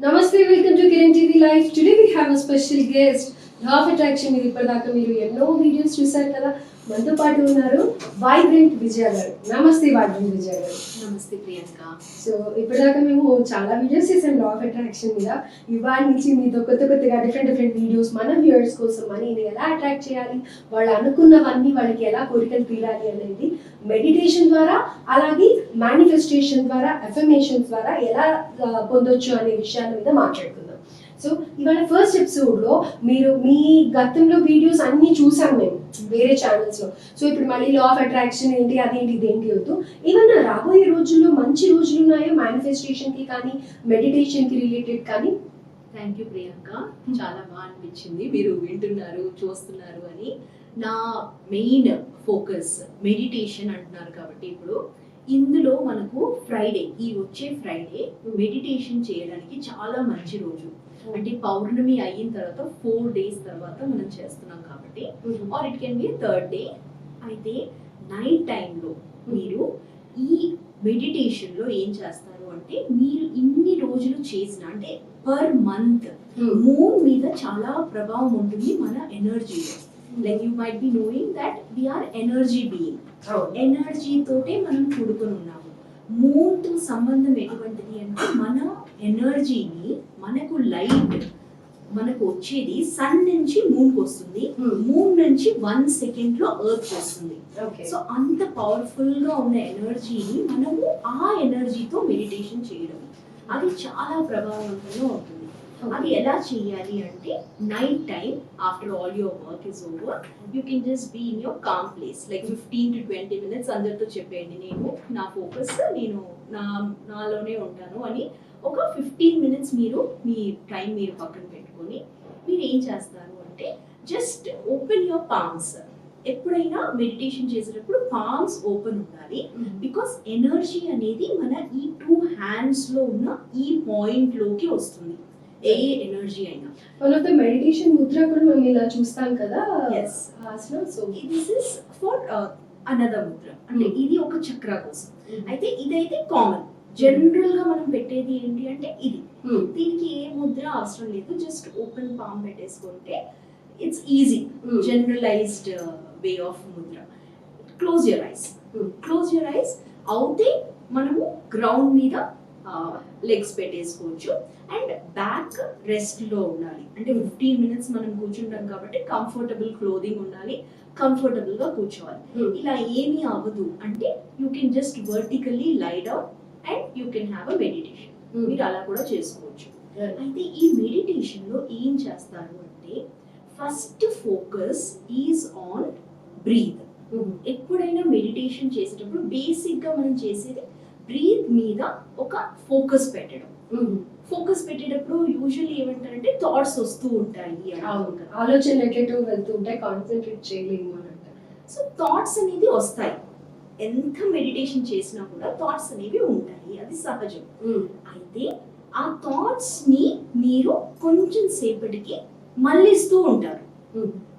Namaste, welcome to Kiran TV Live. Today we have a special guest guest half attraction ఇది ఇప్పటిదాకా మీరు ఎన్నో videos చూశారు కదా? మనతో పాటు ఉన్నారు వైబ్రెంట్ విజయ గారు. నమస్తే వైబ్రెంట్ విజయ గారు. నమస్తే ప్రియాంక. సో ఇప్పటిదాకా మేము చాలా వీడియోస్ చేసాం లా ఆఫ్ అట్రాక్షన్ మీద. ఇవాళ నుంచి మీతో కొత్త కొత్తగా డిఫరెంట్ డిఫరెంట్ వీడియోస్ మన వ్యూయర్స్ కోసం మనీని ఎలా అట్రాక్ట్ చేయాలి? వాళ్ళు అనుకున్నవన్నీ వాళ్ళకి ఎలా కోరికలు తీరాలి అనేది మెడిటేషన్ ద్వారా అలాగే మేనిఫెస్టేషన్ ద్వారా అఫర్మేషన్ ద్వారా ఎలా పొందొచ్చు అనే విషయాల మీద మాట్లాడుకుందాం. సో ఇవాళ ఫస్ట్ ఎపిసోడ్లో మీరు మీ గతంలో వీడియోస్ అన్ని చూసాం మేము వేరే ఛానల్స్లో. సో ఇప్పుడు మళ్ళీ లా ఆఫ్ అట్రాక్షన్ ఏంటి అదేంటి ఇదేంటి వద్దు. ఏమన్నా రాబోయే రోజుల్లో మంచి రోజులు ఉన్నాయో? మేనిఫెస్టేషన్కి కానీ మెడిటేషన్కి రిలేటెడ్ కానీ? Thank you Priyanka. చాలా బాగా అనిపించింది. మీరు వింటున్నారు చూస్తున్నారు అని. నా మెయిన్ ఫోకస్ మెడిటేషన్ అంటున్నారు కాబట్టి ఇప్పుడు ఇందులో మనకు ఫ్రైడే ఈ వచ్చే ఫ్రైడే మెడిటేషన్ చేయడానికి చాలా మంచి రోజు. అంటే పౌర్ణమి అయిన తర్వాత ఫోర్ డేస్ తర్వాత మనం చేస్తున్నాం కాబట్టి or it can be third day అయితే నైట్ టైంలో మీరు ఈ మెడిటేషన్లో ఏం చేస్తారు అంటే మీరు ఇన్ని రోజులు చేసిన అంటే పర్ మంత్ మూన్ మీద చాలా ప్రభావం ఉంటుంది మన ఎనర్జీలో like you might be knowing that we are energy being energy తోటే మనం కూడుకొని ఉన్నాము. మూన్తో సంబంధం ఎటువంటిది అంటే మన ఎనర్జీని మనకు లైట్ మనకు వచ్చేది సన్ నుంచి మూన్కి వస్తుంది. Hmm. మూన్ నుంచి వన్ సెకండ్లో ఎర్త్ వస్తుంది. ఓకే సో అంత పవర్ఫుల్గా ఉన్న ఎనర్జీని మనము ఆ ఎనర్జీతో మెడిటేషన్ చేయడం. అది చాలా ప్రభావవంతంగా ఉంటుంది. అది ఎలా చేయాలి అంటే night time after all your work is over you can just be in your calm place like fifteen to twenty minutes అందరితో చెప్పేయండి. నేను నా ఫోకస్ నేను నా నాలోనే ఉంటాను అని ఒక ఫిఫ్టీన్ మినిట్స్ మీరు మీ టైం మీరు పక్కన పెట్టుకొని మీరు ఏం చేస్తారు అంటే జస్ట్ ఓపెన్ యువర్ పామ్స్ ఎప్పుడైనా మెడిటేషన్ చేసేటప్పుడు పామ్స్ ఓపెన్ ఉండాలి. బికాస్ ఎనర్జీ అనేది మన ఈ టూ హ్యాండ్స్లో ఉన్న ఈ పాయింట్లోకి వస్తుంది. ఏ ఎనర్జీ అయినా. One of the meditation mudra కూడా మనం ఇలా చూస్తాం కదా. ఆసనం. So this is for another mudra అంటే Hmm. ఇది ఒక చక్ర కోసం. అయితే ఇదైతే కామన్ జనరల్గా మనం పెట్టేది ఏంటి అంటే ఇది. దీనికి ఏ ముద్ర అవసరం లేదు. జస్ట్ ఓపెన్ పామ్ పెట్టేసుకుంటే it's easy generalized way of mudra close your eyes Hmm. Close your eyes అవుతే మనము గ్రౌండ్ మీద లెగ్స్ పెట్టేసుకోవచ్చు. అండ్ బ్యాక్ రెస్ట్లో ఉండాలి. అంటే ఫిఫ్టీన్ మినిట్స్ మనం కూర్చుంటాం కాబట్టి కంఫర్టబుల్ క్లోదింగ్ ఉండాలి. కంఫర్టబుల్గా కూర్చోవాలి. ఇలా ఏమీ అవ్వదు అంటే you can just vertically lie down and you can have a meditation మీరు అలా కూడా చేసుకోవచ్చు. అయితే ఈ మెడిటేషన్లో ఏం చేస్తారు అంటే first focus is on breath ఎప్పుడైనా మెడిటేషన్ చేసేటప్పుడు బేసిక్గా మనం చేసేది బ్రీత్ మీద ఒక ఫోకస్ పెట్టడం. ఫోకస్ పెట్టేటప్పుడు యూజువల్లీ ఏమంటారంటే థాట్స్ వస్తూ ఉంటాయి. ఆలోచన ఎటు వెళ్తూ ఉంటాయి కాన్సన్ట్రేట్ చేయలేము అని అంటారు సో థాట్స్ అనేది వస్తాయి. ఎంత మెడిటేషన్ చేసినా కూడా థాట్స్ అనేవి ఉంటాయి. అది సహజం. అయితే ఆ థాట్స్ని మీరు కొంచెం సేపటికి మళ్ళిస్తూ ఉంటారు.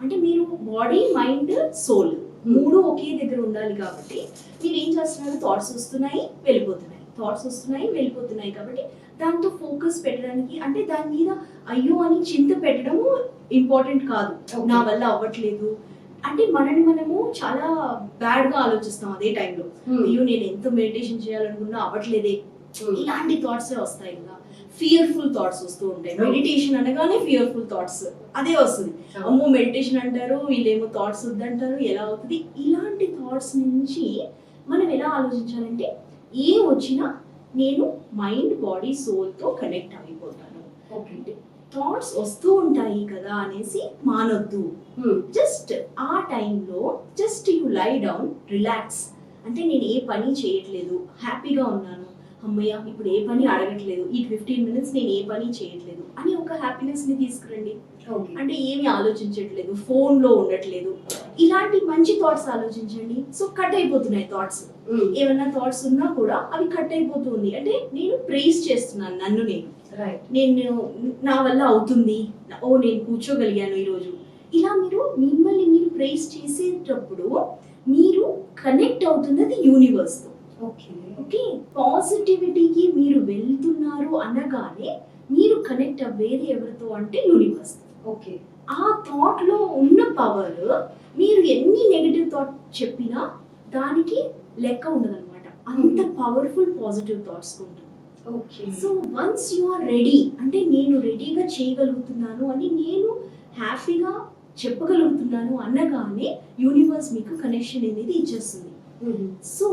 అంటే మీరు బాడీ మైండ్ సోల్ మూడు ఒకే దగ్గర ఉండాలి కాబట్టి మీరు ఏం చేస్తున్నారు? థాట్స్ వస్తున్నాయి వెళ్ళిపోతున్నాయి. థాట్స్ వస్తున్నాయి వెళ్ళిపోతున్నాయి కాబట్టి దాంతో ఫోకస్ పెట్టడానికి అంటే దాని మీద అయ్యో అని చింత పెట్టడము ఇంపార్టెంట్ కాదు. నా వల్ల అవ్వట్లేదు. అంటే మనని మనము చాలా బ్యాడ్గా ఆలోచిస్తాం అదే టైంలో అయ్యో నేను ఎంత మెడిటేషన్ చేయాలనుకున్నా అవ్వట్లేదే. ఇలాంటి థాట్స్ వస్తాయి కదా. ఫియర్ఫుల్ థాట్స్ వస్తూ ఉంటాయి. మెడిటేషన్ అనగానే ఫియర్ఫుల్ థాట్స్ అదే వస్తుంది. అమ్మో మెడిటేషన్ అంటారు వీళ్ళేమో థాట్స్ వద్దంటారు ఎలా అవుతుంది? ఇలాంటి థాట్స్ నుంచి మనం ఎలా ఆలోచించాలంటే ఏం వచ్చినా నేను మైండ్ బాడీ సోల్తో కనెక్ట్ అయిపోతాను. థాట్స్ వస్తూ ఉంటాయి కదా అనేసి మానొద్దు. జస్ట్ ఆ టైంలో just you lie down relax అంటే నేను ఏ పని చేయట్లేదు హ్యాపీగా ఉన్నాను అమ్మయ్య ఇప్పుడు ఏ పని అడగట్లేదు. ఈ ఫిఫ్టీన్ మినిట్స్ నేను ఏ పని చేయట్లేదు అని ఒక హ్యాపీనెస్ని తీసుకురండి. అంటే ఏమి ఆలోచించట్లేదు ఫోన్లో ఉండట్లేదు. ఇలాంటి మంచి థాట్స్ ఆలోచించండి. సో కట్ అయిపోతున్నాయి థాట్స్ ఏమైనా థాట్స్ ఉన్నా కూడా అవి కట్ అయిపోతుంది. అంటే నేను ప్రేస్ చేస్తున్నాను నన్ను నేను. రైట్ నేను నా వల్ల అవుతుంది. ఓ నేను కూర్చోగలిగాను ఈరోజు. ఇలా మీరు మిమ్మల్ని మీరు ప్రైజ్ చేసేటప్పుడు మీరు కనెక్ట్ అవుతున్నది యూనివర్స్తో ఓకే. ఓకే పాజిటివిటీకి మీరు వెళ్తున్నారు అనగానే మీరు కనెక్ట్ అవ్వేది ఎవరితో అంటే యూనివర్స్ ఓకే. ఆ థాట్లో ఉన్న పవర్ మీరు ఎన్ని నెగటివ్ థాట్ చెప్పినా దానికి లెక్క ఉండదన్నమాట. అంత పవర్ఫుల్ పాజిటివ్ థాట్స్ ఉంటుంది. Okay. So once you are ready అంటే నేను రెడీగా చేయగలుగుతున్నాను అని నేను హ్యాపీగా చెప్పగలుగుతున్నాను అనగానే యూనివర్స్ మీకు కనెక్షన్ అనేది ఇచ్చేస్తుంది. So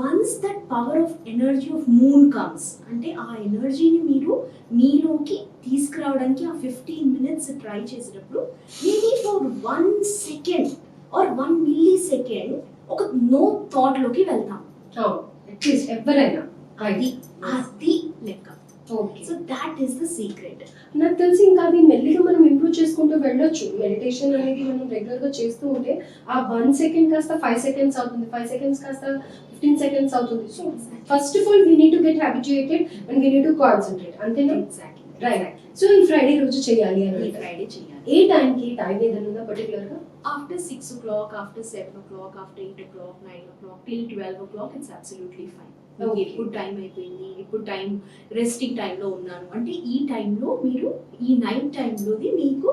once that power of energy of moon comes అంటే ఆ ఎనర్జీని మీరు మీలోకి తీసుకురావడానికి ఆ ఫిఫ్టీన్ మినిట్స్ ట్రై చేసేటప్పుడు maybe for one second or one millisecond ఒక నో థాట్లోకి వెళ్తాం. అట్లీస్ట్ ఎవరైనా. అది అది లెక్క. So that is the secret నాకు తెలిసి ఇంకా అది మెల్లిగా మనం ఇంప్రూవ్ చేసుకుంటూ వెళ్ళొచ్చు. మెడిటేషన్ అనేది మనం రెగ్యులర్గా చేస్తూ ఉంటే ఆ వన్ సెకండ్ కాస్త ఫైవ్ సెకండ్స్ అవుతుంది. ఫైవ్ సెకండ్స్ కాస్త ఫిఫ్టీన్ సెకండ్స్ అవుతుంది. So first of all we need to get habituated and we need to concentrate అంతేనా? ఎగ్జాక్ట్లీ రైట్ సో ఈ ఫ్రైడే రోజు చేయాలి అని ఫ్రైడే చేయాలి. ఏ టైంకి టైం ఏదైనా ఉందా పర్టికులర్గా? After six o'clock after seven o'clock after eight o'clock nine o'clock till twelve o'clock it's absolutely fine ఎప్పుడు టైం అయిపోయింది. ఇప్పుడు టైం రెస్టింగ్ టైంలో ఉన్నాను. అంటే ఈ టైంలో మీరు ఈ నైట్ టైంలోది మీకు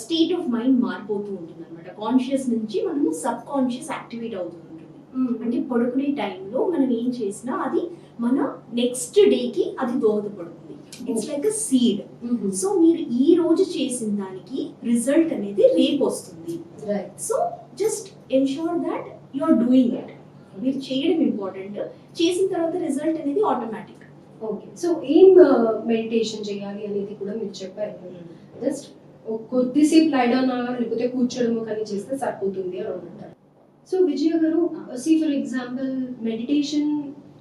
స్టేట్ ఆఫ్ మైండ్ మారిపోతూ ఉంటుంది అనమాట కాన్షియస్ నుంచి మనము సబ్ కాన్షియస్ యాక్టివేట్ అవుతూ ఉంటుంది. అంటే పడుకునే టైంలో మనం ఏం చేసినా అది మన నెక్స్ట్ డేకి అది దోహదపడుతుంది. It's like a seed so మీరు ఈ రోజు చేసిన దానికి రిజల్ట్ అనేది రేపు వస్తుంది. Right so just ensure that you are doing it మీరు చేయడం ఇంపార్టెంట్ చేసిన తర్వాత రిజల్ట్ అనేది ఆటోమేటిక్ ఓకే సో ఏం మెడిటేషన్ చేయాలి అనేది కూడా మీరు చెప్పారు. జస్ట్ కొద్దిసేపు లైడౌన్ లేకపోతే కూర్చోడము కానీ చేస్తే సరిపోతుంది అని అంటారు సో విజయ గారు సి ఫర్ ఎగ్జాంపుల్ మెడిటేషన్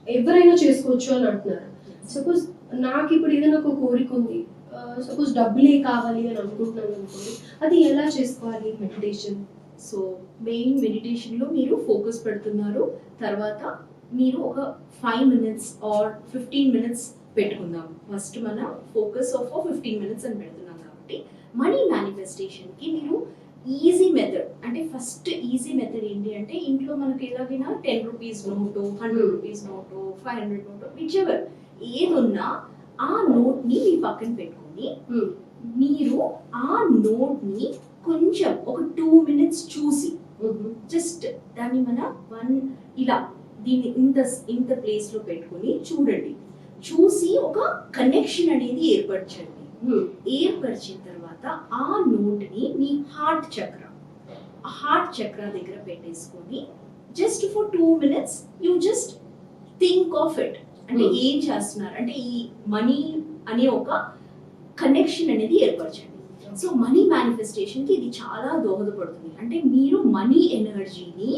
ఎవరైనా చేసుకోవచ్చు అని అంటున్నారు. సపోజ్ నాకు ఇప్పుడు ఏదైనా ఒక కోరిక ఉంది. సపోజ్ డబ్బులే కావాలి అని అనుకుంటున్నాను అనుకోండి అది ఎలా చేసుకోవాలి మెడిటేషన్ సో మెయిన్ మెడిటేషన్లో మీరు ఫోకస్ పెడుతున్నారు. తర్వాత మీరు ఒక five minutes or fifteen minutes పెట్టుకుందాం. ఫస్ట్ మన ఫోకస్ ఆఫ్ ఫిఫ్టీన్ మినిట్స్ అని పెడుతున్నాం కాబట్టి మనీ మేనిఫెస్టేషన్కి మీరు ఈజీ మెథడ్ అంటే ఫస్ట్ ఈజీ మెథడ్ ఏంటి అంటే ఇంట్లో మనకి ఎలాగైనా ten rupees note hundred rupees note five hundred note whichever ఏదున్నా ఆ నోట్ని మీ పక్కన పెట్టుకొని మీరు ఆ నోట్ని కొంచెం ఒక టూ మినిట్స్ చూసి జస్ట్ దాన్ని మన వన్ ఇలా దీన్ని ఇంత ఇంత ప్లేస్లో పెట్టుకొని చూడండి. చూసి ఒక కనెక్షన్ అనేది ఏర్పరచండి. ఏర్పరిచిన తర్వాత ఆ నోట్ని మీ హార్ట్ చక్ర హార్ట్ చక్ర దగ్గర పెట్టేసుకొని just for two minutes you just think of it అంటే. ఏం చేస్తున్నారు? అంటే ఈ మనీ అనే ఒక కనెక్షన్ అనేది ఏర్పరచండి. సో మనీ మేనిఫెస్టేషన్కి ఇది చాలా దోహదపడుతుంది. అంటే మీరు మనీ ఎనర్జీని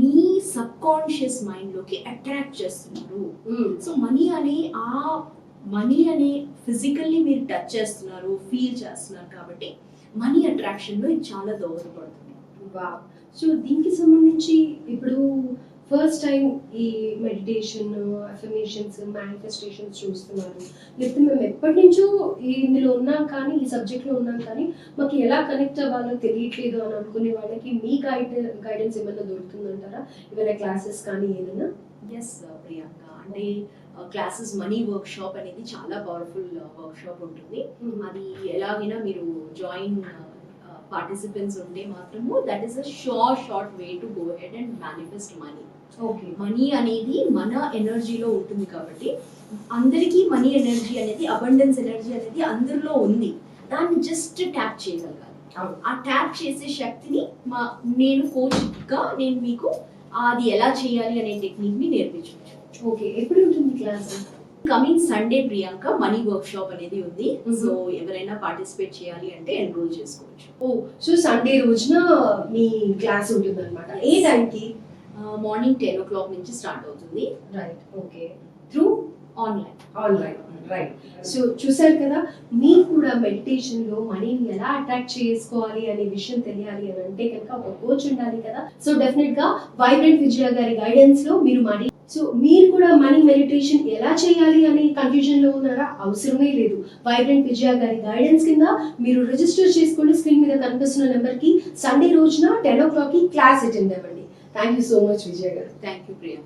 మీ సబ్ కాన్షియస్ మైండ్లోకి అట్రాక్ట్ చేస్తున్నారు. సో మనీ అనే ఆ మనీ అనే ఫిజికల్లీ మీరు టచ్ చేస్తున్నారు ఫీల్ చేస్తున్నారు కాబట్టి మనీ అట్రాక్షన్లో ఇది చాలా దోహదపడుతుంది. వావ్. సో దీనికి సంబంధించి ఇప్పుడు ఫస్ట్ టైం ఈ మెడిటేషన్ అఫర్మేషన్స్ మేనిఫెస్టేషన్స్ చూస్తున్నారు. లేకపోతే మేము ఎప్పటి నుంచో ఈ ఇందులో ఉన్నాం కానీ ఈ సబ్జెక్ట్లో ఉన్నాం కానీ మాకు ఎలా కనెక్ట్ అవ్వాలో తెలియట్లేదు అని అనుకునే వాళ్ళకి మీ గైడ్ గైడెన్స్ ఏమైనా దొరుకుతుందంటారా? ఏమైనా క్లాసెస్ కానీ ఏదైనా? ఎస్ ప్రియాంక. అంటే క్లాసెస్ మనీ వర్క్ షాప్ అనేది చాలా పవర్ఫుల్ వర్క్ షాప్ ఉంటుంది. అది ఎలాగైనా మీరు జాయిన్ పార్టిసిపెంట్స్ ఉంటే మాత్రము that is a short short way to go head and manifest money money అనేది మన ఎనర్జీలో ఉంటుంది కాబట్టి అందరికీ మనీ ఎనర్జీ అనేది అబండెన్స్ ఎనర్జీ అనేది అందరిలో ఉంది. దాన్ని జస్ట్ ట్యాప్ చేయగలగాలి. ఆ ట్యాప్ చేసే శక్తిని మా నేను కోచ్గా నేను మీకు అది ఎలా చేయాలి అనే టెక్నిక్ని నేర్పించవచ్చు. ఓకే ఎప్పుడు ఉంటుంది class coming Sunday Priyanka money workshop అనేది ఉంది. సో ఎవరైనా పార్టిసిపేట్ చేయాలి అంటే ఎన్రోల్ చేసుకోవచ్చు. ఓ సో సండే రోజున మీ క్లాస్ ఉంటుంది అనమాట ఏ టైంకి మార్నింగ్ టెన్ ఓ క్లాక్ నుంచి స్టార్ట్ అవుతుంది. Right okay through online online right so చూసారు కదా మీకు కూడా మెడిటేషన్లో మనీని ఎలా అట్రాక్ట్ చేసుకోవాలి అనే విషయం తెలియాలి అని అంటే కనుక ఒక కోచ్ ఉండాలి కదా. సో డెఫినెట్గా వైబ్రెంట్ విజయ గారి గైడెన్స్లో మీరు మనీ సో మీరు కూడా మనీ మెడిటేషన్ ఎలా చేయాలి అనే కన్ఫ్యూజన్లో ఉన్నారా? అవసరమే లేదు. వైబ్రెంట్ విజయ గారి గైడెన్స్ కింద మీరు రిజిస్టర్ చేసుకోండి. స్క్రీన్ మీద కనిపిస్తున్న నెంబర్కి సండే రోజున టెన్ ఓ క్లాక్కి క్లాస్ అటెండ్ అవ్వండి. Thank you so much, Vijayaga. Thank you, Priyanka.